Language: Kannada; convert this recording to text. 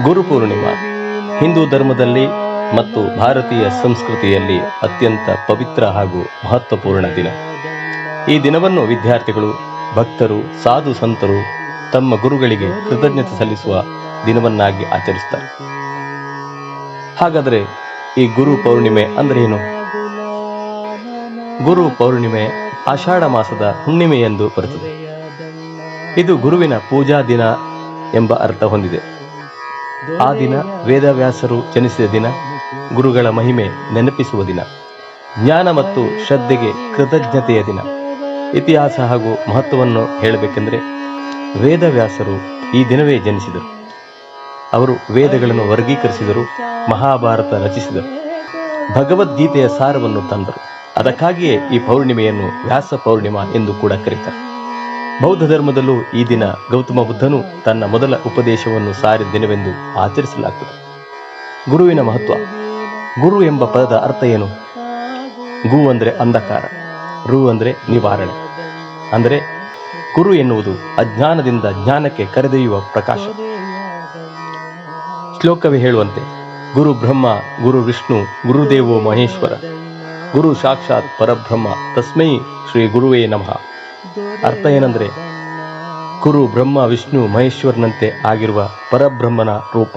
ಗುರು ಪೂರ್ಣಿಮಾ. ಹಿಂದೂ ಧರ್ಮದಲ್ಲಿ ಮತ್ತು ಭಾರತೀಯ ಸಂಸ್ಕೃತಿಯಲ್ಲಿ ಅತ್ಯಂತ ಪವಿತ್ರ ಹಾಗೂ ಮಹತ್ವಪೂರ್ಣ ದಿನ. ಈ ದಿನವನ್ನು ವಿದ್ಯಾರ್ಥಿಗಳು, ಭಕ್ತರು, ಸಾಧು ಸಂತರು ತಮ್ಮ ಗುರುಗಳಿಗೆ ಕೃತಜ್ಞತೆ ಸಲ್ಲಿಸುವ ದಿನವನ್ನಾಗಿ ಆಚರಿಸ್ತಾರೆ. ಹಾಗಾದರೆ ಈ ಗುರು ಪೌರ್ಣಿಮೆ ಅಂದ್ರೆ ಏನು? ಗುರು ಪೌರ್ಣಿಮೆ ಆಷಾಢ ಮಾಸದ ಹುಣ್ಣಿಮೆ ಎಂದು ಬರುತ್ತದೆ. ಇದು ಗುರುವಿನ ಪೂಜಾ ದಿನ ಎಂಬ ಅರ್ಥ ಹೊಂದಿದೆ. ಆ ದಿನ ವೇದವ್ಯಾಸರು ಜನಿಸಿದ ದಿನ, ಗುರುಗಳ ಮಹಿಮೆ ನೆನಪಿಸುವ ದಿನ, ಜ್ಞಾನ ಮತ್ತು ಶ್ರದ್ಧೆಗೆ ಕೃತಜ್ಞತೆಯ ದಿನ. ಇತಿಹಾಸ ಹಾಗೂ ಮಹತ್ವವನ್ನು ಹೇಳಬೇಕೆಂದರೆ ವೇದವ್ಯಾಸರು ಈ ದಿನವೇ ಜನಿಸಿದರು. ಅವರು ವೇದಗಳನ್ನು ವರ್ಗೀಕರಿಸಿದರು, ಮಹಾಭಾರತ ರಚಿಸಿದರು. ಭಗವದ್ಗೀತೆಯ ಸಾರವನ್ನು ತಂದರು. ಅದಕ್ಕಾಗಿಯೇ ಈ ಪೌರ್ಣಿಮೆಯನ್ನು ವ್ಯಾಸ ಪೌರ್ಣಿಮಾ ಎಂದು ಕೂಡ ಕರೀತಾರೆ. ಬೌದ್ಧ ಧರ್ಮದಲ್ಲೂ ಈ ದಿನ ಗೌತಮ ಬುದ್ಧನು ತನ್ನ ಮೊದಲ ಉಪದೇಶವನ್ನು ಸಾರಿದ ದಿನವೆಂದು ಆಚರಿಸಲಾಗುತ್ತದೆ. ಗುರುವಿನ ಮಹತ್ವ. ಗುರು ಎಂಬ ಪದದ ಅರ್ಥ ಏನು? ಗು ಅಂದರೆ ಅಂಧಕಾರ, ರು ಅಂದರೆ ನಿವಾರಣೆ. ಅಂದರೆ ಗುರು ಎನ್ನುವುದು ಅಜ್ಞಾನದಿಂದ ಜ್ಞಾನಕ್ಕೆ ಕರೆದೊಯ್ಯುವ ಪ್ರಕಾಶ. ಶ್ಲೋಕವೇ ಹೇಳುವಂತೆ, ಗುರು ಬ್ರಹ್ಮ, ಗುರು ವಿಷ್ಣು, ಗುರುದೇವೋ ಮಹೇಶ್ವರ, ಗುರು ಸಾಕ್ಷಾತ್ ಪರಬ್ರಹ್ಮ, ತಸ್ಮೈ ಶ್ರೀ ಗುರುವೇ ನಮಃ. ಅರ್ಥ ಏನಂದ್ರೆ ಕುರು ಬ್ರಹ್ಮ ವಿಷ್ಣು ಮಹೇಶ್ವರನಂತೆ ಆಗಿರುವ ಪರಬ್ರಹ್ಮನ ರೂಪ.